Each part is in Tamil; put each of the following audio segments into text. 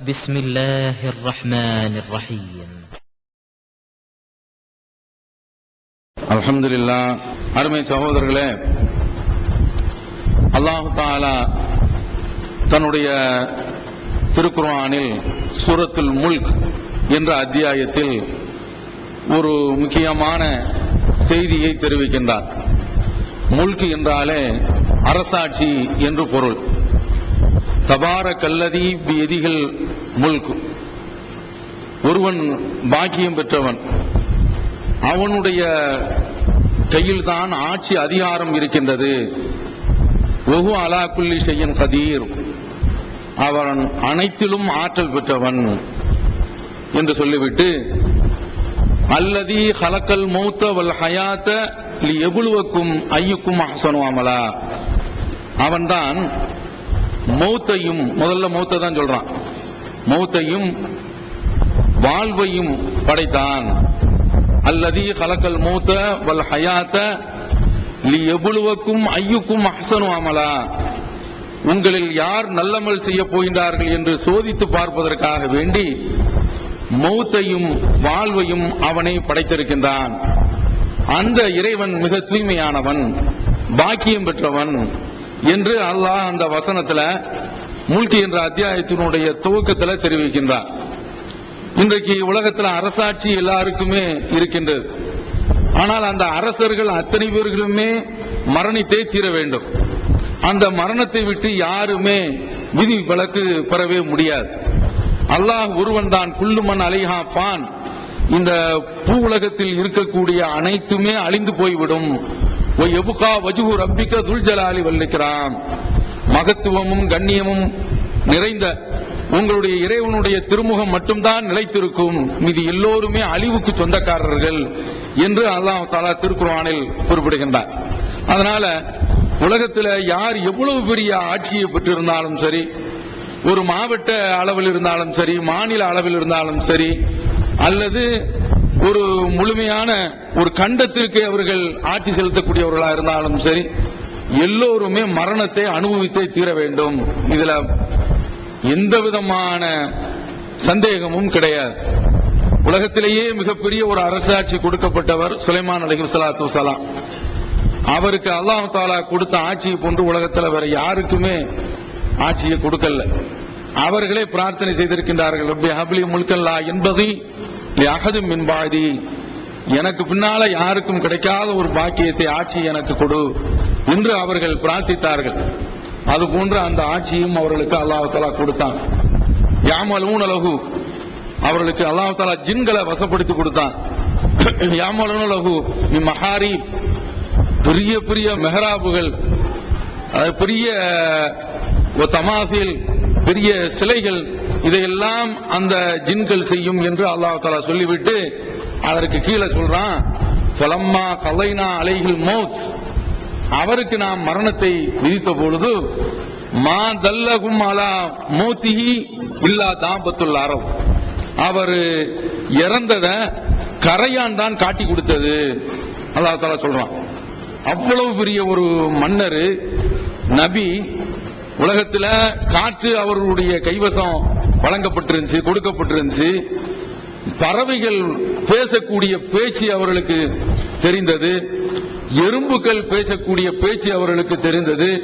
بسم الله الرحمن الرحيم அல்ஹம்துலில்லா அருமை சகோதரர்களே அல்லாஹு தாலா தன்னுடைய திருக்குர்ஆனில் சூரத்துல் முல்க் என்ற அத்தியாயத்தில் ஒரு முக்கியமான செய்தியை தெரிவிக்கின்றார் முல்க் என்றாலே அரசாட்சி என்று பொருள் தபார கல்லதி எதிகள் முல்க். ஒருவன் பாக்கியம் பெற்றவன். அவனுடைய கையில்தான் ஆட்சி அதிகாரம் இருக்கின்றது. ஒஹு அலாக்குள்ளி செய்யன் கதீர். அவன் அனைத்திலும் ஆற்றல் பெற்றவன் என்று சொல்லிவிட்டு அல்லதி ஹலக்கல் மௌத்த வல் ஹயாத்த லி ஐயுக்கும் அஹ்சனு அவன்தான் மௌத்தையும் முதல்ல மௌத்தை தான் சொல்றான். மௌத்தையும் வாழ்வையும் படைத்தான். அல்லதி கலக்கல் மூத்த வல் ஹயாத்த நீ எவ்வளவுக்கும் ஐயுக்கும் அஹ்சனு அமலா. உங்களில் யார் நல்லமல் செய்ய போகின்றார்கள் என்று சோதித்து பார்ப்பதற்காக வேண்டி மௌத்தையும் வாழ்வையும் அவனை படைத்திருக்கின்றான். அந்த இறைவன் மிக தூய்மையானவன் பாக்கியம் பெற்றவன். என்று அல்லாஹ் அந்த வசனத்துல மூழ்கி என்ற அத்தியாயத்தினுடைய துவக்கத்துல தெரிவிக்கின்றார் இன்றைக்கு உலகத்துல அரசாட்சி எல்லாருக்குமே இருக்கின்றது. ஆனால் அந்த அரசர்கள் அத்தனை பேர்களுமே மரணித்தே தீர வேண்டும். அந்த மரணத்தை விட்டு யாருமே விதி விலக்கு பெறவே முடியாது. அல்லாஹ் ஒருவன் தான் குள்ளுமன் அலைஹா பான் இந்த பூ உலகத்தில் இருக்கக்கூடிய அனைத்துமே அழிந்து போய்விடும். எபுகா வஜுகு ரப்பிக்க துல்ஜலாலி வல்லிக்கிறான் மகத்துவமும் கண்ணியமும் நிறைந்த உங்களுடைய இறைவனுடைய திருமுகம் மட்டும்தான் நிலைத்திருக்கும். மீது எல்லோருமே அழிவுக்கு சொந்தக்காரர்கள் என்று அல்லாஹ் தாலா திருக்குறானில் குறிப்பிடுகின்றார். அதனால உலகத்துல யார் எவ்வளவு பெரிய ஆட்சியை பெற்றிருந்தாலும் சரி ஒரு மாவட்ட அளவில் இருந்தாலும் சரி மாநில அளவில் இருந்தாலும் சரி அல்லது ஒரு முழுமையான ஒரு கண்டத்திற்கு அவர்கள் ஆட்சி செலுத்தக்கூடியவர்களா இருந்தாலும் சரி எல்லோருமே மரணத்தை அனுபவித்தே தீர வேண்டும். இதுல எந்த விதமான சந்தேகமும் கிடையாது. உலகத்திலேயே மிகப்பெரிய ஒரு அரசாட்சி கொடுக்கப்பட்டவர் சுலைமான் அலஹி சலாத்து சலாம் அவருக்கு அல்லாஹ் தாலா கொடுத்த ஆட்சியை போன்று உலகத்தில் வேற யாருக்குமே ஆட்சியை கொடுக்கல. அவர்களே பிரார்த்தனை செய்திருக்கின்றார்கள் ரப்பி ஹப்லி முல்கல்லா என்பதை அகது மின்பாதி எனக்கு பின்னால யாருக்கும் கிடைக்காத ஒரு பாக்கியத்தை ஆட்சி எனக்கு கொடு என்று அவர்கள் பிரார்த்தித்தார்கள். அது போன்று அந்த ஆட்சியும் அவர்களுக்கு அல்லாஹாலா கொடுத்தான். யாமலூன் அலகு அவர்களுக்கு அல்லாஹாலா ஜின்களை வசப்படுத்தி கொடுத்தான். யாமலூன் அலகு மஹாரி பெரிய பெரிய மெஹராபுகள். அது பெரிய ஒரு தமாசில் பெரிய சிலைகள். இதையெல்லாம் அந்த ஜின்கள் செய்யும் என்று அல்லாஹ் தாலா சொல்லிவிட்டு அதற்கு கீழே சொல்றான் ஃபலம்மா கலைனா அலைகள் மௌத். அவருக்கு நாம் மரணத்தை விதித்த பொழுது மா தல்லகும் அலா மோத்திஹி இல்லா தாம்பத்துள்ள அரவ் அவர் இறந்தத கரையான் தான் காட்டி கொடுத்தது அல்லா தாலா சொல்றான். அவ்வளவு பெரிய ஒரு மன்னர் நபி உலகத்துல காற்று அவர்களுடைய கைவசம் வழங்கப்பட்டிருந்துச்சு கொடுக்கப்பட்டிருந்துச்சு. பறவைகள் பேசக்கூடிய பேச்சு அவர்களுக்கு தெரிந்தது. எறும்புகள் பேசக்கூடிய பேச்சு அவர்களுக்கு தெரிந்தது.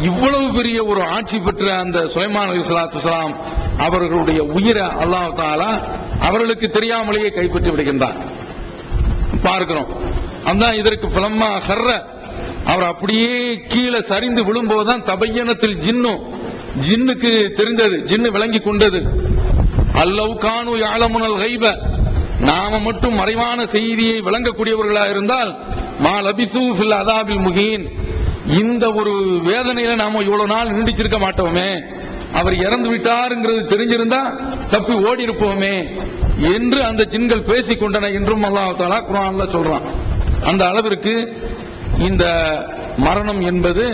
இவ்வளவு பெரிய ஒரு ஆட்சி பெற்ற அந்த சுலைமான் அலி அவர்களுடைய உயிரை அல்லாஹ் தாலா அவர்களுக்கு தெரியாமலேயே கைப்பற்றி விடுகின்றான். பார்க்கிறோம். அந்த இதற்கு பிளம்மா ஹர்ர. அவர் அப்படியே கீழே சரிந்து விழும்போதுதான் தபையனத்தில் ஜின்னும் ஜின்னுக்கு தெரிந்தது ஜின்னு விளங்கி கொண்டது. அல்லவ் கானு யாழமுனல் கைப நாம மட்டும் மறைவான செய்தியை விளங்கக்கூடியவர்களா இருந்தால் மா லபிசு ஃபில் அதாபில் முகீன். இந்த ஒரு வேதனையில நாம இவ்வளவு நாள் நீடிச்சிருக்க மாட்டோமே. அவர் இறந்து விட்டாருங்கிறது தெரிஞ்சிருந்தா தப்பி ஓடி இருப்போமே என்று அந்த ஜின்கள் பேசிக் கொண்டன என்றும் அல்லாஹ் குரான்ல சொல்றான். அந்த அளவிற்கு இந்த மரணம் என்பது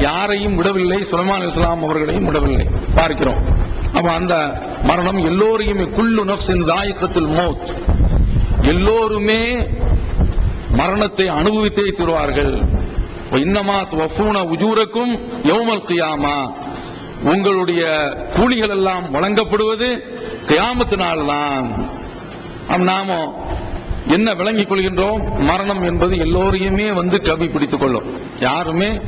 யாரையும் விடவில்லை சுலைமான் இஸ்லாம் அவர்களையும் விடவில்லை. பார்க்கிறோம். அப்ப அந்த மரணம் எல்லோரையுமே குள்ளு நப்சின் தாயக்கத்தில் மோத். எல்லோருமே மரணத்தை அனுபவித்தே தருவார்கள். இன்னமா வஃபூன உஜூரக்கும் யௌமல் கியாமா. உங்களுடைய கூலிகள் எல்லாம் வழங்கப்படுவது கியாமத்து நாள் தான் நாம என்ன விளங்கிக் கொள்கின்றோம்? மரணம் என்பது எல்லோரையுமே வந்து கவி பிடித்துக் கொள்ளும். யாருமே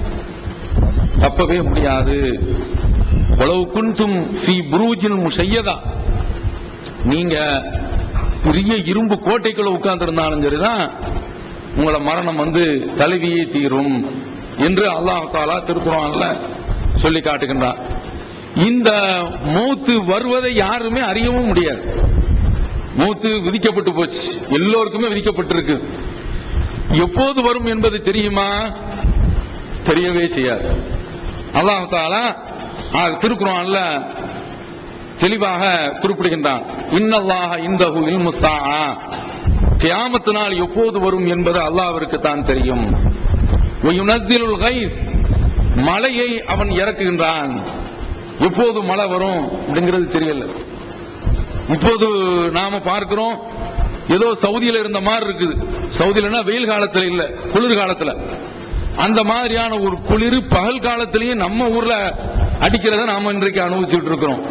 தப்பவே முடியாது. உளவு குன்தும் சி புரூஜின் செய்யதா நீங்க பெரிய இரும்பு கோட்டைக்குள்ள உட்கார்ந்து இருந்தாலும் சரிதான் உங்களை மரணம் வந்து தழுவியே தீரும் என்று அல்லாஹ் தாலா திருக்குறான்ல சொல்லி காட்டுகின்றான். இந்த மூத்து வருவதை யாருமே அறியவும் முடியாது. மூத்து விதிக்கப்பட்டு போச்சு. எல்லோருக்குமே விதிக்கப்பட்டிருக்கு. எப்போது வரும் என்பது தெரியுமா? தெரியவே செய்யாது. அல்லாஹ் தாலா திருக்குறான்ல தெளிவாக குறிப்பிடுகின்றான். இன்னல்லாஹ இந்தஹு இல்முஸ்ஸா கியாமத்து நாள் எப்போது வரும் என்பது அல்லாவிற்கு தான் தெரியும். மழையை அவன் இறக்குகின்றான். எப்போது மழை வரும் அப்படிங்கிறது தெரியல. இப்போது நாம பார்க்கிறோம் ஏதோ சவுதியில இருந்த மாதிரி இருக்குது. சவுதியிலன்னா வெயில் காலத்துல இல்ல குளிர் காலத்துல. அந்த மாதிரியான ஒரு குளிர் பகல் காலத்திலேயே நம்ம ஊர்ல அடிக்கிறத நாம இன்றைக்கு அனுபவிச்சுட்டு இருக்கிறோம்.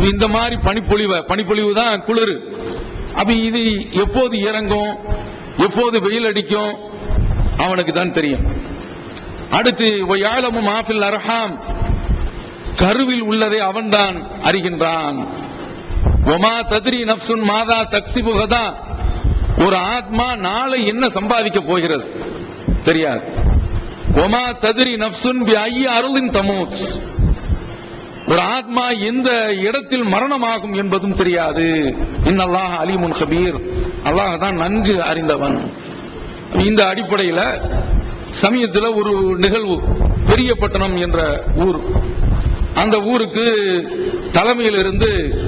இந்த மாதிரி பனிப்பொழிவு பனிப்பொழிவு தான் குளிர். அப்ப இது எப்போது இறங்கும் எப்போது வெயில் அடிக்கும் அவனுக்கு தான் தெரியும். அடுத்து யாழமும் மாஃபில் அரஹாம். கருவில் உள்ளதை அவன்தான் அறிகின்றான். ஒமா தத்ரி நப்சுன் மாதா தக்சிபுகதா ஒரு ஆத்மா நாளை என்ன சம்பாதிக்க போகிறது? தெரியாது. ஒமா ததிரி நப்சுன் பி ஐய அருளின் தமூத். ஒரு ஆத்மா எந்த இடத்தில் மரணமாகும் என்பதும் தெரியாது. இன்னல்லாஹ் அலிமுன் கபீர். அல்லாஹ் தான் நன்கு அறிந்தவன். இந்த அடிப்படையில் சமயத்தில் ஒரு நிகழ்வு பெரியப்பட்டணம் என்ற ஊர். அந்த ஊருக்கு தலைமையிலிருந்து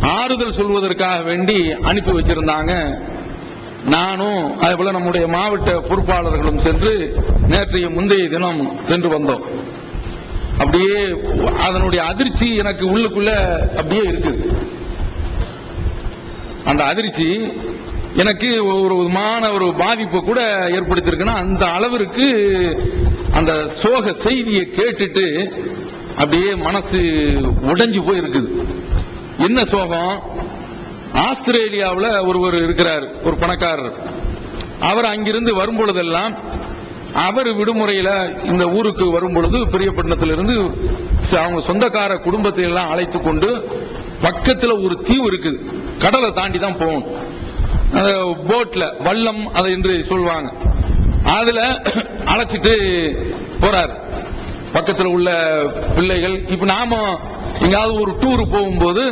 ஆறுதல் சொல்வதற்காக வேண்டி அனுப்பி வச்சிருந்தாங்க. நானும் அதே போல நம்முடைய மாவட்ட பொறுப்பாளர்களும் சென்று நேற்றைய முந்தைய தினம் சென்று வந்தோம். அப்படியே அதனுடைய அதிர்ச்சி எனக்கு உள்ளுக்குள்ள அப்படியே இருக்குது. அந்த அதிர்ச்சி எனக்கு ஒரு விதமான ஒரு பாதிப்பை கூட ஏற்படுத்தியிருக்குன்னா அந்த அளவிற்கு அந்த சோக செய்தியை கேட்டுட்டு அப்படியே மனசு உடைஞ்சு போயிருக்குது. என்ன சோகம்? ஆஸ்திரேலியாவில் ஒருவர் இருக்கிறார் ஒரு பணக்காரர். அவர் அங்கிருந்து வரும் பொழுதெல்லாம் அவர் விடுமுறையில இந்த ஊருக்கு வரும் பொழுது பெரியப்பட்டினத்திலிருந்து அவங்க சொந்தக்கார குடும்பத்தை எல்லாம் அழைத்து கொண்டு பக்கத்தில் ஒரு தீவு இருக்குது. கடலை தாண்டி தான் போகணும். அந்த போட்ல வல்லம் அதை என்று சொல்லுவாங்க அதுல அழைச்சிட்டு போறார். பக்கத்தில் உள்ள பிள்ளைகள். இப்போ நாம எங்கேயாவது ஒரு டூர் போகும்போது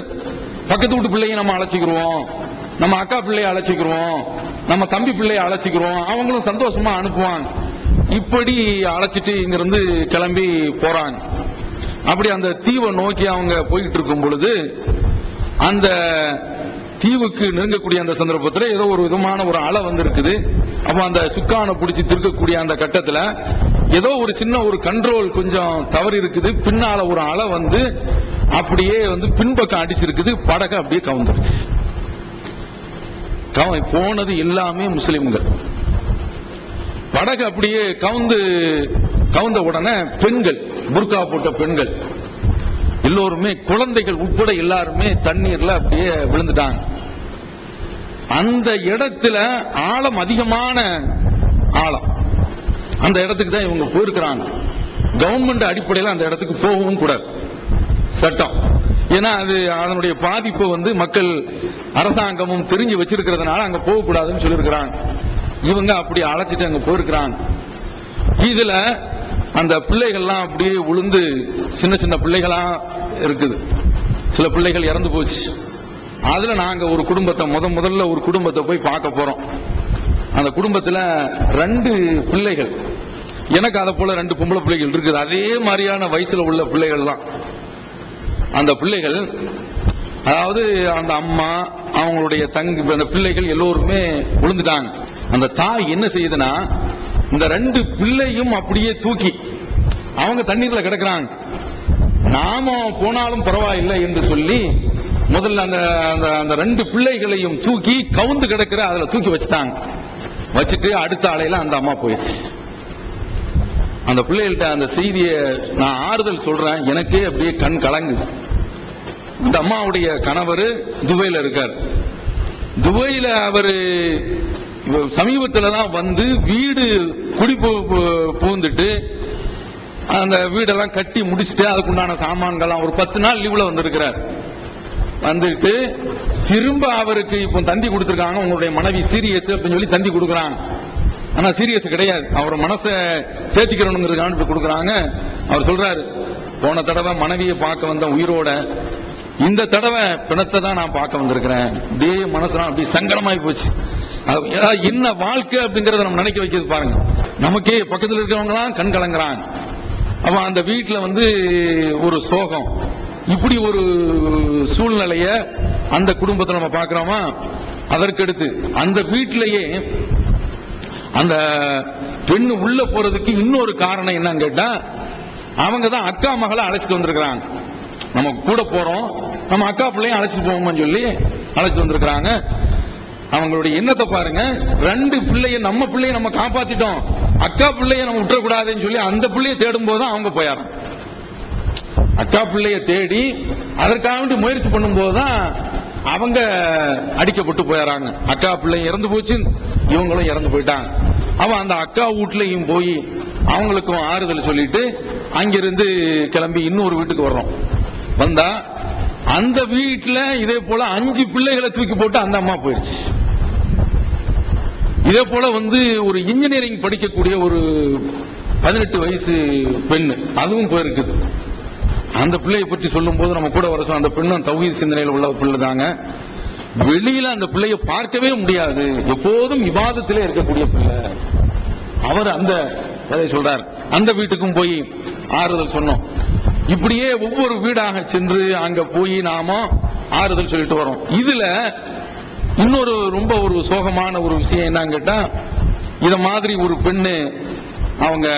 பக்கத்து வீட்டு பிள்ளையை நம்ம அழைச்சிக்கிறோம் நம்ம அக்கா பிள்ளையை அழைச்சிக்கிறோம் நம்ம தம்பி பிள்ளையை அழைச்சிக்கிறோம் அவங்களும் சந்தோஷமா அனுப்புவாங்க. இப்படி அழைச்சிட்டு இங்கிருந்து கிளம்பி போறாங்க. அப்படி அந்த தீவை நோக்கி அவங்க போய்கிட்டு இருக்கும் பொழுது அந்த தீவுக்கு நெருங்கக்கூடிய அந்த சந்தர்ப்பத்தில் ஏதோ ஒரு விதமான ஒரு அலை வந்திருக்குது. அப்போ அந்த சுக்கானை பிடிச்சி திருக்கக்கூடிய அந்த கட்டத்தில் ஏதோ ஒரு சின்ன ஒரு கண்ட்ரோல் கொஞ்சம் தவறு இருக்குது பின்னால ஒரு அலை வந்து அப்படியே வந்து பின்பக்கம் அடிச்சிருக்குது படகு அப்படியே கவுந்துருச்சு. கவ- போனது எல்லாமே முஸ்லிம்கள். படகு அப்படியே கவுந்து கவுந்த உடனே பெண்கள் புர்கா போட்ட பெண்கள். எல்லோருமே குழந்தைகள் உட்பட எல்லாருமே தண்ணீர்ல அப்படியே விழுந்துட்டாங்க. அந்த இடத்துல ஆழம் அதிகமான ஆழம். அந்த இடத்துக்கு தான் இவங்க போயிருக்கிறாங்க. கவர்மெண்ட் அடிப்படையில் அந்த இடத்துக்கு போகவும் கூடாது. சட்டம். ஏன்னா அது அதனுடைய பாதிப்பு வந்து மக்கள் அரசாங்கமும் தெரிஞ்சு வச்சிருக்கிறதுனால அங்க போக கூடாதுன்னு சொல்லியிருக்கிறாங்க. இவங்க அப்படி அழைச்சிட்டு அங்க போயிருக்கிறாங்க. இதுல அந்த பிள்ளைகள்லாம் அப்படியே உளுந்து சின்ன சின்ன பிள்ளைகளா இருக்குது. சில பிள்ளைகள் இறந்து போச்சு. அதுல நாங்க ஒரு குடும்பத்தை முத முதல்ல ஒரு குடும்பத்தை போய் பார்க்க போறோம். அந்த குடும்பத்துல ரெண்டு பிள்ளைகள். எனக்கு அதை போல ரெண்டு பொம்பளை பிள்ளைகள் இருக்குது. அதே மாதிரியான வயசுல உள்ள பிள்ளைகள் தான் அந்த பிள்ளைகள் அதாவது அந்த அம்மா அவங்களுடைய தங்கி அந்த பிள்ளைகள் எல்லோருமே விழுந்துட்டாங்க. அந்த தாய் என்ன செய்யுதுன்னா இந்த ரெண்டு பிள்ளையும் அப்படியே தூக்கி அவங்க தண்ணீர்ல கிடக்குறாங்க. நாம போனாலும் பரவாயில்லை என்று சொல்லி முதல்ல அந்த அந்த- அந்த ரெண்டு பிள்ளைகளையும் தூக்கி கவுந்து கிடக்கிற அதுல தூக்கி வச்சுட்டாங்க. வச்சுட்டு அடுத்த ஆலையில அந்த அம்மா போயிடுச்சு. அந்த பிள்ளைகள்கிட்ட அந்த செய்தியை நான் ஆறுதல் சொல்றேன். எனக்கே அப்படியே கண் கலங்குது. இந்த அம்மாவுடைய கணவர் துபையில் இருக்கார். துபையில் அவர் சமீபத்தில் தான் வந்து வீடு குடிப்பு பூந்துட்டு அந்த வீடெல்லாம் கட்டி முடிச்சுட்டு அதுக்குண்டான சாமான்கள்லாம் ஒரு பத்து நாள் லீவில் வந்திருக்கிறார். வந்துட்டு திரும்ப அவருக்கு இப்போ தந்தி கொடுத்துருக்காங்க. உங்களுடைய மனைவி சீரியஸ் அப்படின்னு சொல்லி தந்தி கொடுக்குறாங்க. ஆனா சீரியஸ் கிடையாது. அவர் மனசை சேர்த்திக்கிறணுங்கிறதுக்காக இப்படி கொடுக்குறாங்க. அவர் சொல்றாரு போன தடவை மனைவியை பார்க்க வந்த உயிரோட இந்த தடவை பிணத்தை தான் நான் பார்க்க வந்திருக்கிறேன். அப்படியே மனசுலாம் அப்படி சங்கடமாயி போச்சு. அது என்ன வாழ்க்கை அப்படிங்கறத நம்ம நினைக்க வைக்கிறது பாருங்க. நமக்கே பக்கத்தில் இருக்கிறவங்களாம் கண் கலங்குறாங்க. அவன் அந்த வீட்டுல வந்து ஒரு சோகம். இப்படி ஒரு சூழ்நிலைய அந்த குடும்பத்தை நம்ம பார்க்கிறோமா? அதற்கடுத்து அந்த வீட்டிலேயே அந்த பெண்ணு உள்ள போறதுக்கு இன்னொரு காரணம் என்னன்னு கேட்டா அவங்க தான் அக்கா மகளை அழைச்சிட்டு வந்திருக்கிறாங்க. நம்ம கூட போறோம். நம்ம அக்கா பிள்ளையும் அழைச்சிட்டு போவோம்னு சொல்லி அழைச்சிட்டு வந்திருக்கிறாங்க. அவங்களுடைய எண்ணத்தை பாருங்க. ரெண்டு பிள்ளைய நம்ம பிள்ளைய நம்ம காப்பாத்திட்டோம். அக்கா பிள்ளைய நம்ம விட்டுறக்கூடாதுன்னு சொல்லி அந்த பிள்ளைய தேடும் போது அவங்க போயாரம். அக்கா பிள்ளைய தேடி அதற்காக வேண்டி முயற்சி பண்ணும்போது தான் அவங்க அடிக்கப்பட்டு போயிடறாங்க அக்கா பிள்ளை இறந்து போச்சு இவங்களும் இறந்து போயிட்டாங்க. அவன் அந்த அக்கா வீட்லையும் போய் அவங்களுக்கும் ஆறுதல் சொல்லிட்டு அங்கிருந்து கிளம்பி இன்னொரு வீட்டுக்கு வர்றோம். வந்தா அந்த வீட்டுல இதே போல அஞ்சு பிள்ளைகளை தூக்கி போட்டு அந்த அம்மா போயிடுச்சு. இதே போல வந்து ஒரு இன்ஜினியரிங் படிக்கக்கூடிய ஒரு பதினெட்டு வயசு பெண் அதுவும் போயிருக்குது. அந்த பிள்ளையை பற்றி சொல்லும் போது நம்ம கூட வர அந்த பெண்ணும் தௌஹீத் சிந்தனையில் உள்ள பிள்ளை தாங்க வெளியில அந்த பிள்ளையை பார்க்கவே முடியாது. எப்போதும் விவாதத்திலே இருக்கக்கூடிய பிள்ளை. அவர் அந்த கதை சொல்றார். அந்த வீட்டுக்கும் போய் ஆறுதல் சொன்னோம். இப்படியே ஒவ்வொரு வீடாக சென்று அங்க போய் நாம ஆறுதல் சொல்லிட்டு வரோம். இதுல இன்னொரு ரொம்ப ஒரு சோகமான ஒரு விஷயம் என்னன்னு கேட்டா இத மாதிரி ஒரு பெண்ணு அவங்க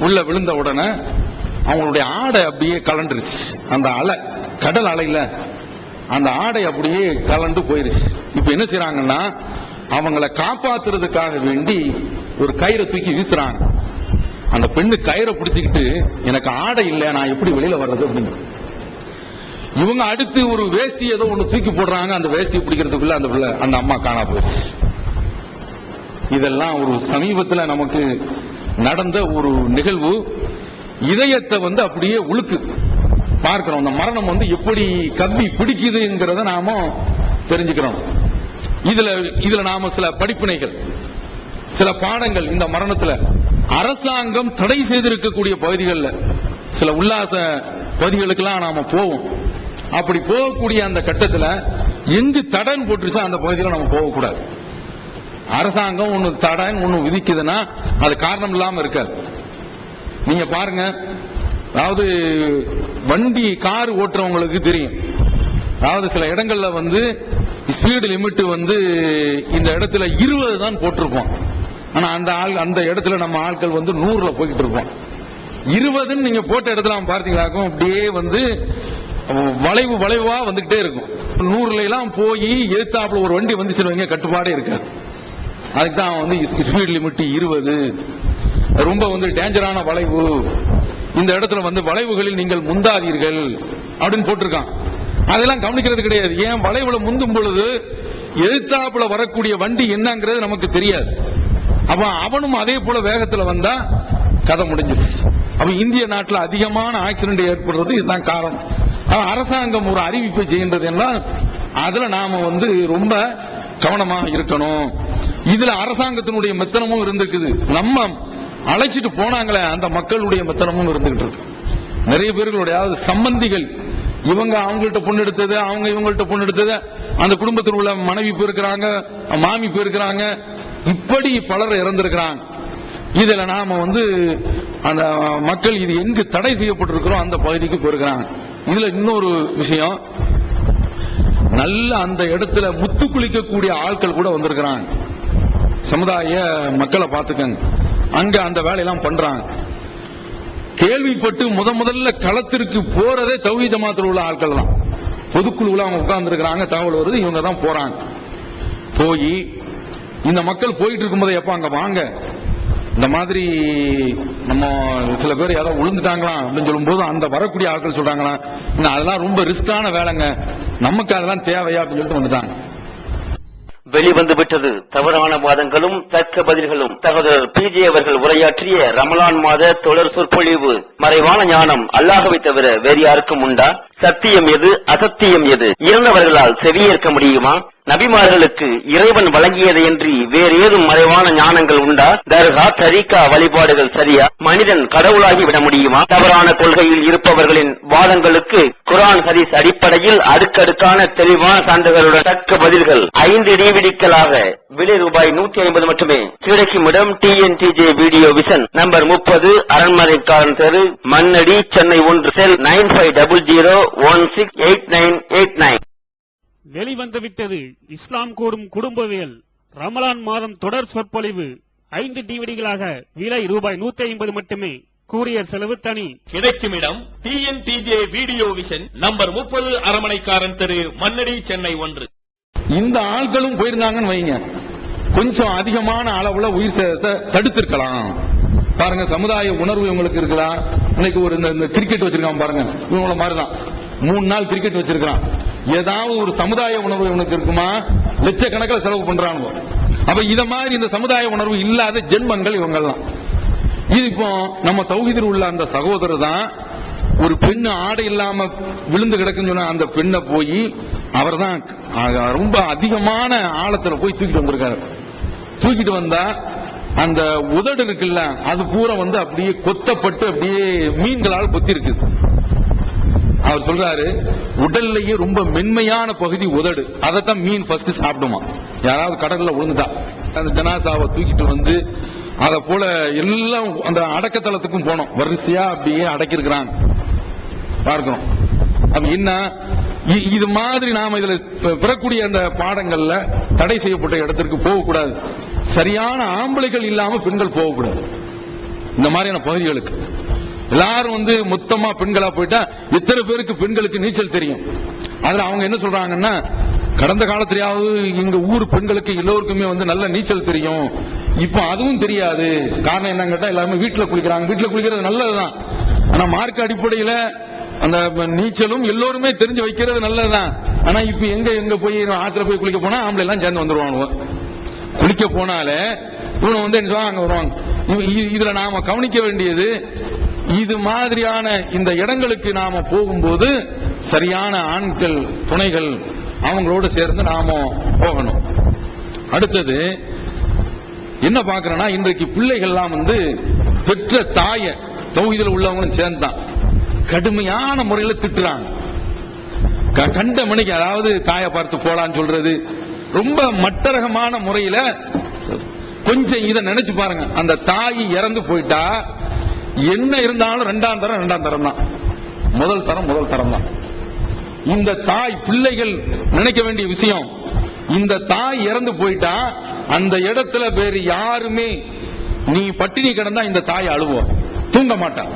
உள்ள விழுந்த உடனே அவங்களுடைய ஆடை அப்படியே கலண்டுருச்சு. அந்த அலை கடல் அலையில அந்த ஆடை அப்படியே கலண்டு போயிருச்சு. இப்ப என்ன செய்யறாங்கன்னா அவங்கள காப்பாத்துறதுக்காக வேண்டி ஒரு கயிறை தூக்கி வீசுறாங்க. அந்த பெண்ணு கயிறை பிடிச்சிக்கிட்டு எனக்கு ஆடை இல்லை நான் எப்படி வெளியில வர்றது அப்படின்னு இவங்க அடுத்து ஒரு வேஷ்டி ஏதோ ஒன்று தூக்கி போடுறாங்க அந்த வேஷ்டி பிடிக்கிறதுக்குள்ள அந்த பிள்ளை அந்த அம்மா காணா போச்சு இதெல்லாம் ஒரு சமீபத்தில் நமக்கு நடந்த ஒரு நிகழ்வு. இதயத்தை வந்து அப்படியே உழுக்குது. பார்க்கிறோம். அந்த மரணம் வந்து எப்படி கவ்வி பிடிக்குதுங்கிறத நாம தெரிஞ்சுக்கிறோம். இதுல இதுல நாம சில படிப்பினைகள் சில பாடங்கள் இந்த மரணத்துல. அரசாங்கம் தடை செய்திருக்கக்கூடிய பகுதிகளில் சில உல்லாச பகுதிகளுக்கெல்லாம் நாம போவோம். அப்படி போகக்கூடிய அந்த கட்டத்துல எங்கு தடன் போட்டுருச்சோ அந்த பகுதியில் நம்ம போகக்கூடாது. அரசாங்கம் ஒன்று தடன் ஒன்று விதிக்குதுன்னா அது காரணம் இல்லாமல் இருக்காது. நீங்க பாருங்க அதாவது வண்டி கார் ஓட்டுறவங்களுக்கு தெரியும். அதாவது சில இடங்கள்ல வந்து ஸ்பீடு லிமிட் வந்து இந்த இடத்துல இருபது தான் போட்டிருப்போம் ஆனா அந்த ஆள் அந்த இடத்துல நம்ம ஆட்கள் வந்து நூறுல போய்கிட்டு இருப்போம் இருபதுன்னு நீங்க போட்ட இடத்துல அவன் பார்த்தீங்களாக்கும் அப்படியே வந்து வளைவு வளைவா வந்துகிட்டே இருக்கும். நூறுல எல்லாம் போய் எதிர்த்தாப்புல ஒரு வண்டி வந்து வைங்க கட்டுப்பாடே இருக்காது. அதுக்கு தான் வந்து ஸ்பீட் லிமிட் இருபது. ரொம்ப வந்து டேஞ்சரான வளைவு. இந்த இடத்துல வந்து வளைவுகளில் நீங்கள் முந்தாதீர்கள் அப்படின்னு போட்டிருக்கான். அதெல்லாம் கவனிக்கிறது கிடையாது. ஏன்? வளைவுல முந்தும் பொழுது எதிர்த்தாப்புல வரக்கூடிய வண்டி என்னங்கிறது நமக்கு தெரியாது. அவன் அவனும் அதே போல வேகத்துல வந்தா கதை முடிஞ்சிச்சு அவன் இந்திய நாட்டில் அதிகமான ஆக்சிடென்ட் ஏற்படுறது இதுதான் காரணம். அவன் அரசாங்கம் ஒரு அறிவிப்பை செய்கின்றது என்றால் அதுல நாம வந்து ரொம்ப கவனமாக இருக்கணும். இதுல அரசாங்கத்தினுடைய மெத்தனமும் இருந்திருக்குது. நம்ம அழைச்சிட்டு போனாங்களே அந்த மக்களுடைய மெத்தனமும் இருந்துகிட்டு இருக்கு நிறைய பேர்களுடைய சம்பந்திகள் இவங்க அவங்கள்ட்ட பொண்ணு எடுத்தது அவங்க இவங்கள்ட்ட பொண்ணு எடுத்தது அந்த குடும்பத்தில் உள்ள மனைவி போயிருக்கிறாங்க மாமி போயிருக்கிறாங்க இப்படி பலர் இறந்திருக்கிறாங்க. இதுல நாம வந்து அந்த மக்கள் இது எங்கு தடை செய்யப்பட்டிருக்கிறோம் அந்த பகுதிக்கு போயிருக்கிறாங்க. இதுல இன்னொரு விஷயம் நல்ல அந்த இடத்துல முத்து குளிக்கக்கூடிய ஆட்கள் கூட வந்திருக்கிறாங்க. சமுதாய மக்களை பார்த்துக்கங்க. அங்க அந்த வேலையெல்லாம் பண்றாங்க. கேள்விப்பட்டு முத முதல்ல களத்திற்கு போறதே தௌஹி ஜமாத்தில் உள்ள ஆட்கள் தான் பொதுக்குழுவில் அவங்க உட்கார்ந்து இருக்கிறாங்க தகவல் வருது இவங்க தான் போறாங்க. போய் இந்த மக்கள் போயிட்டு இருக்கும்போது எப்போ அங்க வாங்க. இந்த மாதிரி நம்ம சில பேர் யாரோ விழுந்துட்டாங்களாம் அப்படின்னு சொல்லும்போது அந்த வரக்கூடிய ஆட்கள் சொல்றாங்களாம் அதெல்லாம் ரொம்ப ரிஸ்கான வேலைங்க. நமக்கு அதெல்லாம் தேவையா? அப்படின்னு சொல்லிட்டு வந்துட்டாங்க. வெளிவந்து விட்டது தவறான வாதங்களும் தக்க பதில்களும். சகோதரர் பிஜே அவர்கள் உரையாற்றிய ரமலான் மாத தொடர் சொற்பொழிவு. மறைவான ஞானம் அல்லாஹவை தவிர வேறு யாருக்கும் உண்டா? சத்தியம் எது அசத்தியம் எது? இறந்தவர்களால் செவியேற்க முடியுமா? நபிமார்களுக்கு இறைவன் வழங்கியதையன்றி வேறு ஏதும் மறைவான ஞானங்கள் உண்டா? தர்கா தரிகா வழிபாடுகள் சரியா? மனிதன் கடவுளாகி விட முடியுமா? தவறான கொள்கையில் இருப்பவர்களின் வாதங்களுக்கு குரான் ஹதீஸ் அடிப்படையில் அடுக்கடுக்கான தெளிவான சான்றுகளுடன் தக்க பதில்கள். ஐந்து டிவிடிக்களாக விலை ரூபாய் நூத்தி ஐம்பது மட்டுமே. கிடைக்கும் இடம் டிஎன்டிஜே வீடியோ விசன் நம்பர் முப்பது அரண்மனைக்காரன் தெரு மண்ணடி சென்னை ஒன்று cell nine five double zero one six eight nine eight வெளிவந்துவிட்டது. இஸ்லாம் கூறும் குடும்பவியல். ரமலான் மாதம் தொடர் சொற்பொழிவு. ஐந்து டிவிடிகளாக விலை ரூபாய் நூத்தி ஐம்பது மட்டுமே. கூரியர் செலவு தனி. கிடைக்கும் இடம் டிஎன்டிஜே வீடியோ விஷன் நம்பர் முப்பது அரமனைக்காரன் தெரு மண்ணடி சென்னை ஒன்று. இந்த ஆட்களும் போயிருந்தாங்கன்னு வைங்க. கொஞ்சம் அதிகமான அளவுல உயிர் சேதத்தை தடுத்திருக்கலாம். பாருங்க சமுதாய உணர்வு இவங்களுக்கு இருக்கலாம் இன்னைக்கு ஒரு இந்த- இந்த கிரிக்கெட் வச்சிருக்கான் பாருங்க. இவங்கள மாதிரிதான் மூணு நாள் கிரிக்கெட் வச்சிருக்கான் ஏதாவது ஒரு சமுதாய உணர்வு இவனுக்கு இருக்குமா? லட்சக்கணக்கில் செலவு பண்றானுங்க அப்ப இத மாதிரி இந்த சமுதாய உணர்வு இல்லாத ஜென்மங்கள் இவங்கெல்லாம் இது இப்போ நம்ம தௌஹீதில் உள்ள அந்த சகோதரர் தான் ஒரு பெண்ணு ஆடை இல்லாம விழுந்து கிடக்குன்னு சொன்ன அந்த பெண்ணை போய் அவர் தான் ரொம்ப அதிகமான ஆழத்துல போய் தூக்கிட்டு வந்திருக்காரு. தூக்கிட்டு வந்தா அந்த உதடு இருக்குல்ல அது பூரா வந்து அப்படியே கொத்தப்பட்டு அப்படியே மீன்களால் கொத்தி இருக்குது. அவர் சொல்றாரு உடல்லையே ரொம்ப மென்மையான பகுதி உதடு. அதைத்தான் மீன் ஃபர்ஸ்ட் சாப்பிடுமா. யாராவது கடல்ல விழுந்துட்டா. அந்த ஜனாசாவை தூக்கிட்டு வந்து அத போல எல்லாம் அந்த அடக்கத்தலத்துக்கும் போனோம். வரிசையா அப்படியே அடக்கியிருக்கிறாங்க. பார்க்கிறோம் அப்ப என்ன? இ- இது மாதிரி நாம இதுல பெறக்கூடிய அந்த பாடங்கள்ல தடை செய்யப்பட்ட இடத்திற்கு போகக்கூடாது. சரியான ஆம்பளைகள் இல்லாம பெண்கள் போகக்கூடாது. இந்த மாதிரியான பகுதிகளுக்கு. எல்லாரும் வந்து மொத்தமா பெண்களா போயிட்டா எத்தனை பேருக்கு பெண்களுக்கு நீச்சல் தெரியும். அதுல அவங்க என்ன சொல்றாங்கன்னா கடந்த காலத்திலேயாவது எங்க ஊர் பெண்களுக்கு எல்லோருக்குமே வந்து நல்ல நீச்சல் தெரியும். இப்போ அதுவும் தெரியாது. காரணம் என்னன்னு கேட்டா எல்லாருமே வீட்டுல குளிக்கிறாங்க. வீட்டுல குளிக்கிறது நல்லதுதான். ஆனா மார்க் அடிப்படையில அந்த நீச்சலும் எல்லோருமே தெரிஞ்சு வைக்கிறது நல்லதுதான். ஆனா இப்ப எங்க எங்க போய் ஆத்துல போய் குளிக்க போனா ஆம்பளை எல்லாம் சேர்ந்து வந்துருவானுவ குளிக்க போனாலே இவனு வந்து என்ன சொல்லுவாங்க, அங்க வருவாங்க. இதுல நாம கவனிக்க வேண்டியது இது மாதிரியான இந்த இடங்களுக்கு நாம போகும்போது சரியான ஆண்கள் துணைகள் அவங்களோட சேர்ந்து நாம போகணும். அடுத்தது என்ன பார்க்கறேன்னா இன்றைக்கு பிள்ளைகள்லாம் வந்து பெற்ற தாய தௌஹீதுல உள்ளவங்களும் சேர்ந்தான் கடுமையான முறையில் திட்டுறாங்க. க- கண்ட மணிக்கு அதாவது தாயை பார்த்து போலான்னு சொல்றது ரொம்ப மட்டரகமான முறையில கொஞ்சம் இதை நினைச்சு பாருங்க. அந்த தாய் இறந்து போயிட்டா என்ன இருந்தாலும் ரெண்டாம் தரம் ரெண்டாம் தரம் தான் முதல் தரம் முதல் தரம் தான் இந்த தாய் பிள்ளைகள் நினைக்க வேண்டிய விஷயம் இந்த தாய் இறந்து போயிட்டா அந்த இடத்துல வேறு யாருமே நீ பட்டினி கிடந்தா இந்த தாய் அழுவோம் தூங்க மாட்டான்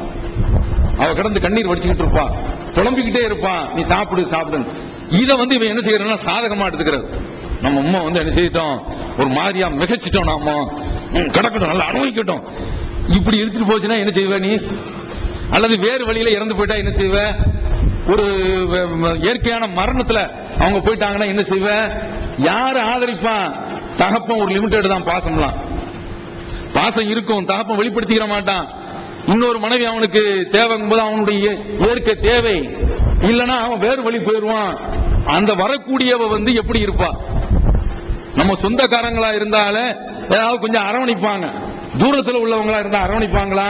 அவ கிடந்து கண்ணீர் வடிச்சுக்கிட்டு இருப்பான் புலம்பிக்கிட்டே இருப்பான் நீ சாப்பிடு சாப்பிடு இதை வந்து இவன் என்ன செய்யறா சாதகமா எடுத்துக்கிறது நம்ம அம்மா வந்து என்ன செய்யிட்டோம் ஒரு மாதிரியா மிகச்சிட்டோம் நாம. கிடக்கட்டும் நல்லா அனுபவிக்கட்டும். இப்படி எடுத்துட்டு போச்சுன்னா என்ன செய்வ நீ? அல்லது வேறு வழியில இறந்து போயிட்டா என்ன செய்வ? ஒரு இயற்கையான மரணத்துல அவங்க போயிட்டாங்கன்னா என்ன செய்வ? யாரு ஆதரிப்பான் தகப்பன் ஒரு லிமிட்டட் தான் பாசம்லாம். பாசம் இருக்கும் தகப்பன் வெளிப்படுத்திக்கிற மாட்டான். இன்னொரு மனைவி அவனுக்கு தேவைங்கும் போது அவனுடைய இயற்கை தேவை. இல்லனா அவன் வேறு வழி போயிடுவான் அந்த வரக்கூடியவ வந்து எப்படி இருப்பா? நம்ம சொந்தக்காரங்களா இருந்தாலே ஏதாவது கொஞ்சம் அரவணைப்பாங்க. தூரத்தில் உள்ளவங்களா இருந்தா அரவணைப்பாங்களா?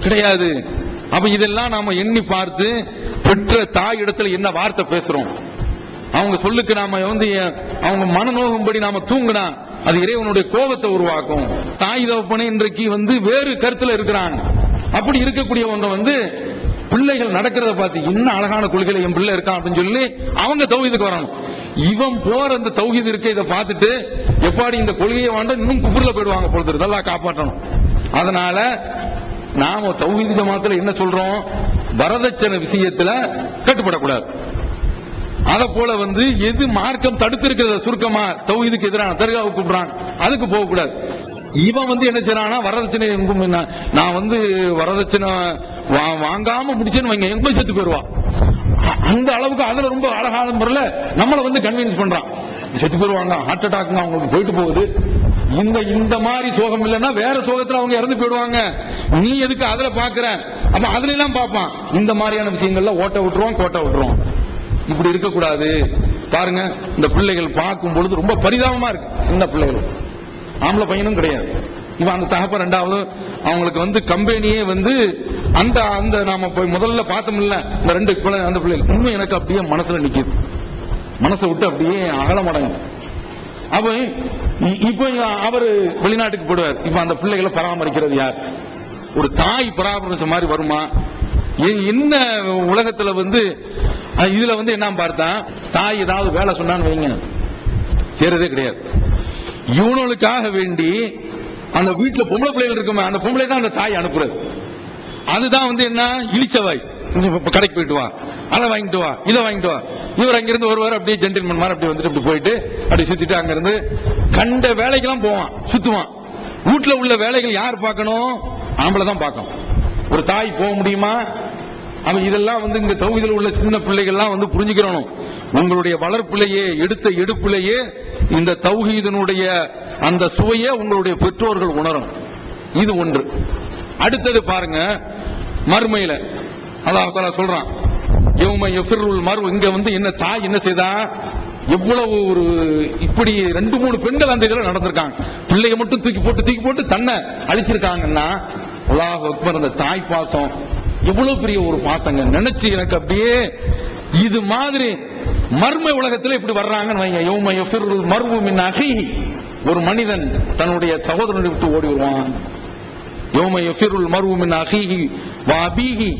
கிடையாது. அப்ப இதெல்லாம் நாம எண்ணி பார்த்து பெற்ற தாய் இடத்துல என்ன வார்த்தை பேசுறோம்? அவங்க சொல்லுக்கு நாம வந்து அவங்க மனநோகும்படி நாம தூங்கினா அது இறைவனுடைய கோபத்தை உருவாக்கும். தாய் தகப்பனே இன்றைக்கு வந்து வேறு கருத்துல இருக்கிறாங்க அப்படி இருக்கக்கூடியவங்க வந்து பிள்ளைகள் நடக்கிறத பார்த்து என்ன அழகான கொள்கையில என் பிள்ளை இருக்கான் அப்படின்னு சொல்லி அவங்க தௌஹீதுக்கு வரணும். இவன் போற அந்த தௌஹீது இருக்க இதை பார்த்துட்டு எப்பாடி இந்த கொள்கையை வாண்ட இன்னும் குபுரில் போயிடுவாங்க பொழுது. இதெல்லாம் காப்பாற்றணும். அதனால நாம தௌஹீது ஜமாத்துல என்ன சொல்றோம்? வரதட்சணை விஷயத்துல கட்டுப்படக்கூடாது. அத போல வந்து எது மார்க்கம் தடுத்திருக்கிறத சுருக்கமா தௌஹீதுக்கு எதிரான தர்காவுக்கு கூப்பிடுறாங்க. அதுக்கு போகக்கூடாது. இவன் வந்து என்ன செய்யறானா வரதட்சணை எங்கும் நான் நான் வந்து வரதட்சணை வா- வாங்காம முடிச்சேன்னு வைங்க எங்க போய் செத்து போயிருவான் அந்த அளவுக்கு அதுல ரொம்ப அழகான முறையில நம்மளை வந்து கன்வின்ஸ் பண்றான். செத்து போயிடுவாங்க ஹார்ட் அட்டாக் அவங்களுக்கு போயிட்டு போகுது. இந்த இந்த மாதிரி சோகம் இல்லைன்னா வேற சோகத்துல அவங்க இறந்து போயிடுவாங்க. நீ எதுக்கு அதுல பாக்குற? அப்ப அதுல எல்லாம் பார்ப்பான். இந்த மாதிரியான விஷயங்கள்ல ஓட்ட விட்டுருவோம் கோட்டை விட்டுருவோம் இப்படி இருக்கக்கூடாது. பாருங்க இந்த பிள்ளைகள் பார்க்கும் பொழுது ரொம்ப பரிதாபமா இருக்கு. சின்ன பிள்ளைகள். ஆம்பளை பையனும் கிடையாது. இவன் அந்த தகப்ப ரெண்டாவது அவங்களுக்கு வந்து கம்பெனியே வந்து அந்த அந்த நாம போய் முதல்ல பார்த்தோம்ல இந்த ரெண்டு பிள்ளை அந்த பிள்ளைகள். இன்னும் எனக்கு அப்படியே மனசுல நிக்குது. மனசை விட்டு அப்படியே அகலமடங்கும் அப்ப இ- இப்ப அவரு வெளிநாட்டுக்கு போடுவார். இப்ப அந்த பிள்ளைகளை பராமரிக்கிறது யார்? ஒரு தாய் பராமரிச்ச மாதிரி வருமா? என்ன உலகத்துல வந்து இதுல வந்து என்ன பார்த்தா தாய் ஏதாவது வேலை சொன்னான்னு வைங்க. செய்யறதே கிடையாது. இவனுக்காக வேண்டி அந்த வீட்டுல பொம்பளை பிள்ளைகள் இருக்குமே அந்த பொம்பளை தான் அந்த தாய் அனுப்புறது. அதுதான் வந்து என்ன? இழிச்சவாய் கடைக்கு போயிட்டு வா. அதை வாங்கிட்டு வா. இதை வாங்கிட்டு வா. இவர் அங்கிருந்து ஒருவர் அப்படியே ஜென்டில்மன் மாதிரி அப்படி வந்துட்டு அப்படி போயிட்டு அப்படி சுத்திட்டு அங்கிருந்து கண்ட வேலைக்கெல்லாம் போவான் சுத்துவான். வீட்டுல உள்ள வேலைகள் யார் பார்க்கணும்? ஆம்பளை தான் பார்க்கணும் ஒரு தாய் போக முடியுமா? அவன் இதெல்லாம் வந்து இந்த தொகுதியில் உள்ள சின்ன பிள்ளைகள்லாம் வந்து புரிஞ்சுக்கிறணும். உங்களுடைய வளர்ப்பிலேயே எடுத்த எடுப்பிலேயே இந்த தௌஹீதனுடைய அந்த சுவையை உங்களுடைய பெற்றோர்கள் உணரும் இது ஒன்று. அடுத்தது பாருங்க மறுமையில. அல்லாஹ் தஆலா சொல்றான் யௌம யஃபிருல் மர்வு. இங்க வந்து என்ன தாய் என்ன செய்தா? எவ்வளவு ஒரு இப்படி ரெண்டு மூணு பெண்கள் அந்த இதில் நடந்திருக்காங்க. பிள்ளைய மட்டும் தூக்கி போட்டு தூக்கி போட்டு தன்னை அழிச்சிருக்காங்கன்னா அல்லாஹ் அக்பர் அந்த தாய் பாசம் எவ்வளவு பெரிய ஒரு பாசங்க. நினைச்சு எனக்கு அப்படியே இது மாதிரி மர்ம உலகத்துல இப்படி வர்றாங்கன்னு வைங்க. யௌம யஃபிருல் மர்வு மின் அஹீஹி ஒரு மனிதன் தன்னுடைய சகோதரனை விட்டு ஓடி வருவான். யோம யஃபிருல் அகிஹி வா அஹீஹி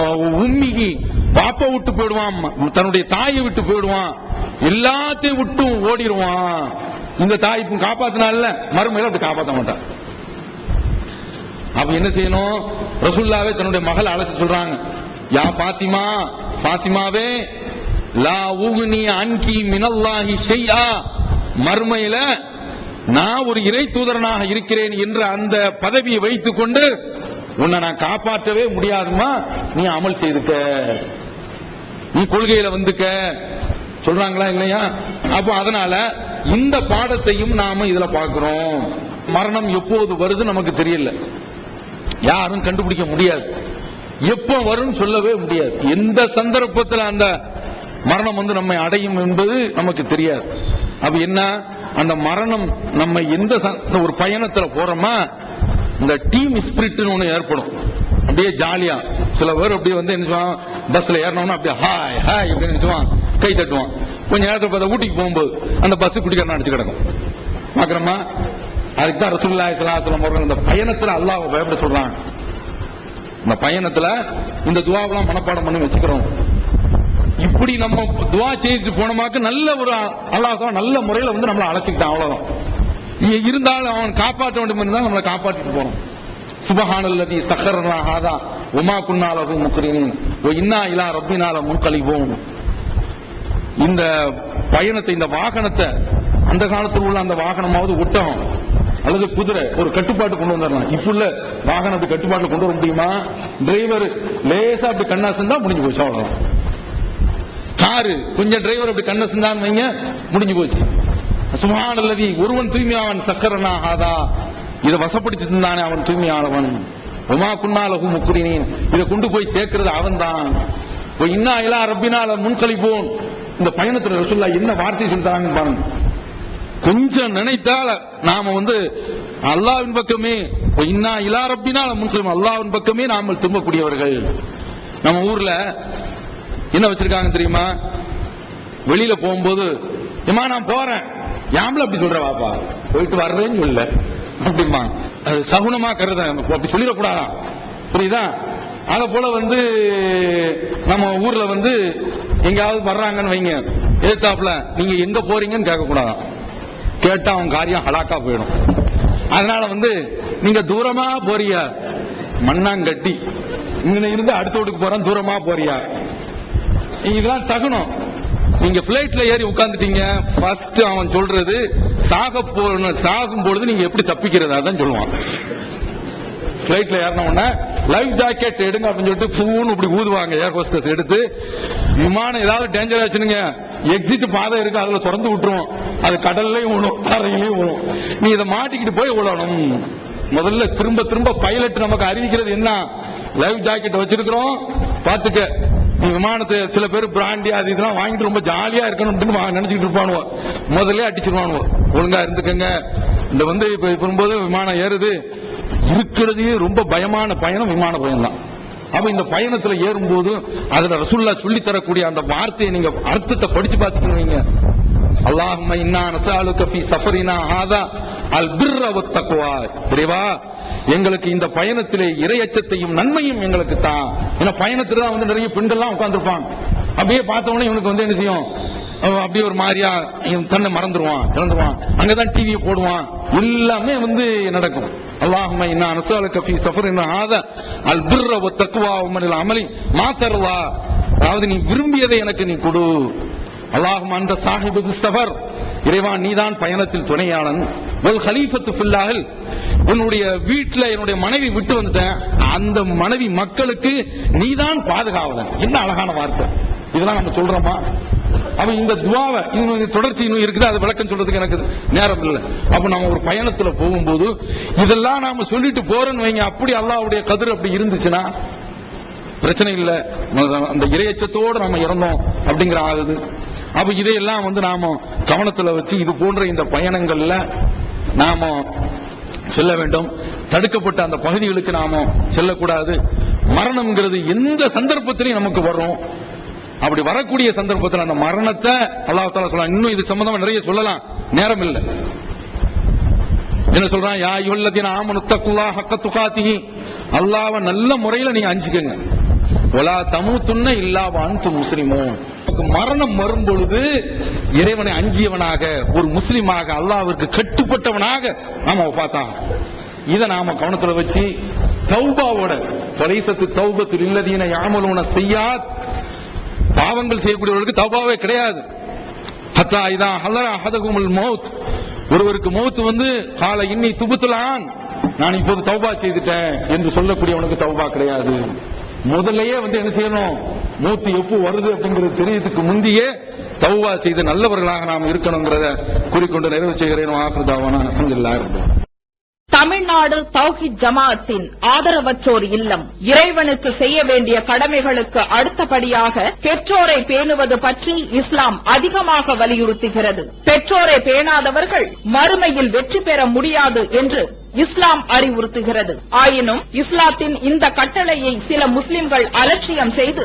உண்மிகி பாப்பா விட்டு போயிடுவான். தன்னுடைய தாயை விட்டு போயிடுவான். எல்லாத்தையும் விட்டும் ஓடிடுவான். இந்த தாய் இப்ப காப்பாத்தினால மறுமையில அப்படி காப்பாற்ற மாட்டான். அப்ப என்ன செய்யணும்? ரசுல்லாவே தன்னுடைய மகள் அழைச்சு சொல்றாங்க. யா பாத்திமா பாத்திமாவே லா ஊகுனி அன்கி மினல்லாஹி செய்யா மறுமையில நான் ஒரு இறை தூதரனாக இருக்கிறேன் என்ற அந்த பதவியை வைத்துக் கொண்டு உன்னை நான் காப்பாற்றவே முடியாதுமா நீ அமல் செய்துக்க. நீ கொள்கையில வந்துக்க. சொல்றாங்களா இல்லையா? அப்போ அதனால இந்த பாடத்தையும் நாம இதுல பாக்குறோம் மரணம் எப்போது வருது நமக்கு தெரியல. யாரும் கண்டுபிடிக்க முடியாது. எப்ப வரும்னு சொல்லவே முடியாது. எந்த சந்தர்ப்பத்தில் அந்த மரணம் வந்து நம்மை அடையும் என்பது நமக்கு தெரியாது. அப்ப என்ன? அந்த மரணம் நம்ம எந்த ச- ஒரு பயணத்துல போறோமா? இந்த டீம் ஸ்பிரிட்னு ஒன்று ஏற்படும். அப்படியே ஜாலியா சில பேர் அப்படியே வந்து என்ன சொல்லுவான் பஸ்ல ஏறணும்னா அப்படியே ஹாய் ஹாய் அப்படின்னு நினைச்சுவான் கை தட்டுவான். கொஞ்ச நேரத்தில் பார்த்தா ஊட்டிக்கு போகும்போது அந்த பஸ் குடிக்காரன் அடிச்சு கிடக்கும். பார்க்குறோமா? அதுக்கு தான் ரசூல்லா ஸல்லல்லாஹு அலைஹி வஸல்லம் அவர்கள் இந்த பயணத்துல அல்லாஹ் பயப்பட சொல்றாங்க. இந்த பயணத்துல இந்த துவாவெல்லாம் மனப்பாடம் பண்ணி வச்சுக்கிறோம். இப்படி நம்ம துவா செய்து போனமாக்கு நல்ல ஒரு அல்லாஹ் நல்ல முறையில வந்து நம்மளை அழைச்சிக்கிட்டான் அவ்வளவுதான். இருந்தாலும் அவன் காப்பாற்ற வேண்டும் இருந்தால் நம்மளை காப்பாற்றிட்டு போறோம் சுபஹானல்லதி சக்கரனா ஹாதா உமா குன்னாலகு முக்ரினின் இன்னா இலா ரப்பினால முன்கலிவோம் இந்த பயணத்தை இந்த வாகனத்தை அந்த காலத்தில் உள்ள அந்த வாகனமாவது ஒட்டகம் அல்லது குதிரை ஒரு கட்டுப்பாட்டு கொண்டு வந்துடலாம். இப்ப உள்ள வாகனம் அப்படி கட்டுப்பாட்டில் கொண்டு வர முடியுமா? டிரைவர் லேசா அப்படி கண்ணா செஞ்சா முடிஞ்சு போச்சு அவ்வளவுதான். காரு கொஞ்சம் டிரைவர் அப்படி கண்ணை செஞ்சான்னு வைங்க முடிஞ்சு போச்சு. சுமானல்லதி ஒருவன் தூய்மையாவன் சக்கரனா ஆதா. இதை வசப்படுத்தி தந்தானே அவன் தூய்மையானவன். உமா குன்னாலகு முக்குரினேன் இதை கொண்டு போய் சேர்க்கிறது அவன்தான். இப்போ இன்னா இலா ரப்பினால முன்கழிப்போன் இந்த பயணத்துல ரசுல்லா என்ன வார்த்தை சொல்றாங்க பாருங்க. கொஞ்சம் நினைத்தால நாம வந்து அல்லாவின் பக்கமே இப்போ இன்னா இலா ரப்பினால முன்கழிப்போம். அல்லாவின் பக்கமே நாம திரும்பக்கூடியவர்கள். நம்ம ஊர்ல என்ன வச்சிருக்காங்க தெரியுமா? வெளியில போகும்போது ஏமா நான் போறேன். யாமல அப்படி சொல்ற வாப்பா போயிட்டு வர்றேன்னு சொல்ல. அப்படிமா அது சகுனமா கருத அப்படி சொல்லிடக்கூடாதா? புரியுதா? அதை போல வந்து நம்ம ஊர்ல வந்து எங்கேயாவது வர்றாங்கன்னு வைங்க. எதிர்த்தாப்புல நீங்க எங்க போறீங்கன்னு கேட்கக்கூடாதான் கேட்டா அவன் காரியம் ஹலாக்கா போயிடும். அதனால வந்து நீங்க தூரமா போறியா? மண்ணாங்கட்டி. இங்க இருந்து அடுத்த வீட்டுக்கு போறான் தூரமா போறியா? இதெல்லாம் சகுனம். நீங்க பிளைட்ல ஏறி உட்கார்ந்துட்டீங்க. ஃபர்ஸ்ட் அவன் சொல்றது சாக போன சாகும் பொழுது நீங்க எப்படி தப்பிக்கிறதா தான் சொல்லுவான். பிளைட்ல ஏறின உடனே லைஃப் ஜாக்கெட் எடுங்க அப்படின்னு சொல்லிட்டு பூன்னு இப்படி ஊதுவாங்க ஏர் ஹோஸ்டஸ் எடுத்து. விமானம் ஏதாவது டேஞ்சர் ஆச்சுனுங்க. எக்ஸிட் பாதை இருக்கு அதுல திறந்து விட்டுருவோம். அது கடல்லையும் விழும் தரையிலையும் விழும். நீ இதை மாட்டிக்கிட்டு போய் விழணும் முதல்ல திரும்ப திரும்ப பைலட் நமக்கு அறிவிக்கிறது என்ன? லைஃப் ஜாக்கெட் வச்சிருக்கிறோம். பாத்துக்க விமானத்தை சில பேர் பிராண்டி அது இதெல்லாம் வாங்கிட்டு ரொம்ப ஜாலியா இருக்கணும் வா- நினைச்சிட்டு இருப்பானுவோ. முதல்ல அடிச்சிருவானுவோ. ஒழுங்கா இருந்துக்கங்க. இந்த வந்து இப்ப வரும்போது விமானம் ஏறுது. இருக்கிறதுலயே ரொம்ப பயமான பயணம் விமான பயணம் தான் அப்ப இந்த பயணத்துல ஏறும்போது அதுல ரசுல்லா சொல்லி தரக்கூடிய அந்த வார்த்தையை நீங்க அர்த்தத்தை படிச்சு பார்த்துக்கீங்க அல்லாஹ் இன்னா நஸாலுக ஃபீ சஃபரினா ஹாதா அல் பிர்ர வத் தக்வா. எங்களுக்கு இந்த பயணத்திலே இரையச்சத்தையும் நன்மையும் எங்களுக்கு தான் ஏன்னா பயணத்துல தான் வந்து நிறைய பெண்கள்லாம் உட்காந்துருப்பான் அப்படியே பார்த்த உடனே இவனுக்கு வந்து என்ன செய்யும்? அப்படியே ஒரு மாதிரியா இவன் தன்னை மறந்துடுவான் இழந்துருவான் அங்கதான் டிவியை போடுவான். எல்லாமே வந்து நடக்கும். அல்லாஹும்ம அனுசால கஃபி சஃபர் என்ன ஆத அல் பிர்ர வத் தக்வா உமனில் அமலி. மாத்தருவா அதாவது நீ விரும்பியதை எனக்கு நீ கொடு. அல்லாஹும் அந்த சாஹிபு சஃபர். இறைவா நீதான் பயணத்தில் துணையாளன். வல் ஹலீஃபத்து ஃபில்லாஹில் உன்னுடைய வீட்டில் என்னுடைய மனைவி விட்டு வந்துட்டேன். அந்த மனைவி மக்களுக்கு நீதான் பாதுகாவலன். என்ன அழகான வார்த்தை. இதெல்லாம் நம்ம சொல்றோமா? அவன் இந்த துவாவை இன்னும் இந்த தொடர்ச்சி இன்னும் இருக்குது அது விளக்கம் சொல்றதுக்கு எனக்கு நேரம் இல்லை. அப்ப நம்ம ஒரு பயணத்துல போகும்போது இதெல்லாம் நாம சொல்லிட்டு போறோம்னு வைங்க அப்படி அல்லாவுடைய கதிர் அப்படி இருந்துச்சுன்னா பிரச்சனை இல்லை. அந்த இரையச்சத்தோடு நம்ம இறந்தோம் அப்படிங்கிற ஆகுது. அப்ப இதையெல்லாம் வந்து நாம கவனத்துல வச்சு இது போன்ற இந்த பயணங்கள்ல நாம செல்ல வேண்டும். தடுக்கப்பட்ட அந்த பகுதிகளுக்கு நாம செல்லக்கூடாது. மரணம்ங்கிறது எந்த சந்தர்ப்பத்திலையும் நமக்கு வரும். அப்படி வரக்கூடிய சந்தர்ப்பத்தில் அந்த மரணத்தை அல்லாஹால சொல்லலாம் இன்னும் இது சம்பந்தமா நிறைய சொல்லலாம். நேரம் இல்லை. என்ன சொல்றான்? யா யுல்லதீன ஆமனுத்தக்குல்லா ஹக்க துகாத்திஹி. அல்லாஹ்வை நல்ல முறையில நீங்க அஞ்சுக்கங்க. வலா தமுத்துன்ன இல்லா வான்து மரணம் வரும் பொழுது இறைவனை அஞ்சியவனாக ஒரு முஸ்லிமாக அல்லாஹ்விற்கு உட்பட்டவனாக நாம பார்த்தான் இதை நாம கவனத்துல வச்சு தௌபாவோட பலைசத்து தௌபத்தில் இல்லதீன யாமலூன செய்யாத் பாவங்கள் செய்யக்கூடியவர்களுக்கு தௌபாவே கிடையாது. ஹத்தா இதான் ஹலரா ஹதகுமல் மௌத். ஒருவருக்கு மௌத் வந்து கால இன்னி துபுத்துலான் நான் இப்போது தௌபா செய்துட்டேன் என்று சொல்லக்கூடியவனுக்கு தௌபா கிடையாது. முதல்லயே வந்து என்ன செய்யணும்? மூத்து எப்போ வருது அப்படிங்கிறது தெரியறதுக்கு முந்தையே தௌவா செய்து நல்லவர்களாக நாம் இருக்கணுங்கிறத கூறிக்கொண்டு நிறைவு செய்கிறேன். அலமதுல்லா இருந்தோம் தமிழ்நாடு தௌஹித் ஜமாத்தின் ஆதரவற்றோர் இல்லம். இறைவனுக்கு செய்ய வேண்டிய கடமைகளுக்கு அடுத்தபடியாக பெற்றோரை பேணுவது பற்றி இஸ்லாம் அதிகமாக வலியுறுத்துகிறது. பெற்றோரை பேணாதவர்கள் மறுமையில் வெற்றி பெற முடியாது என்று இஸ்லாம் அறிவுறுத்துகிறது. ஆயினும் இஸ்லாத்தின் இந்த கட்டளையை சில முஸ்லிம்கள் அலட்சியம் செய்து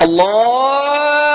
Allah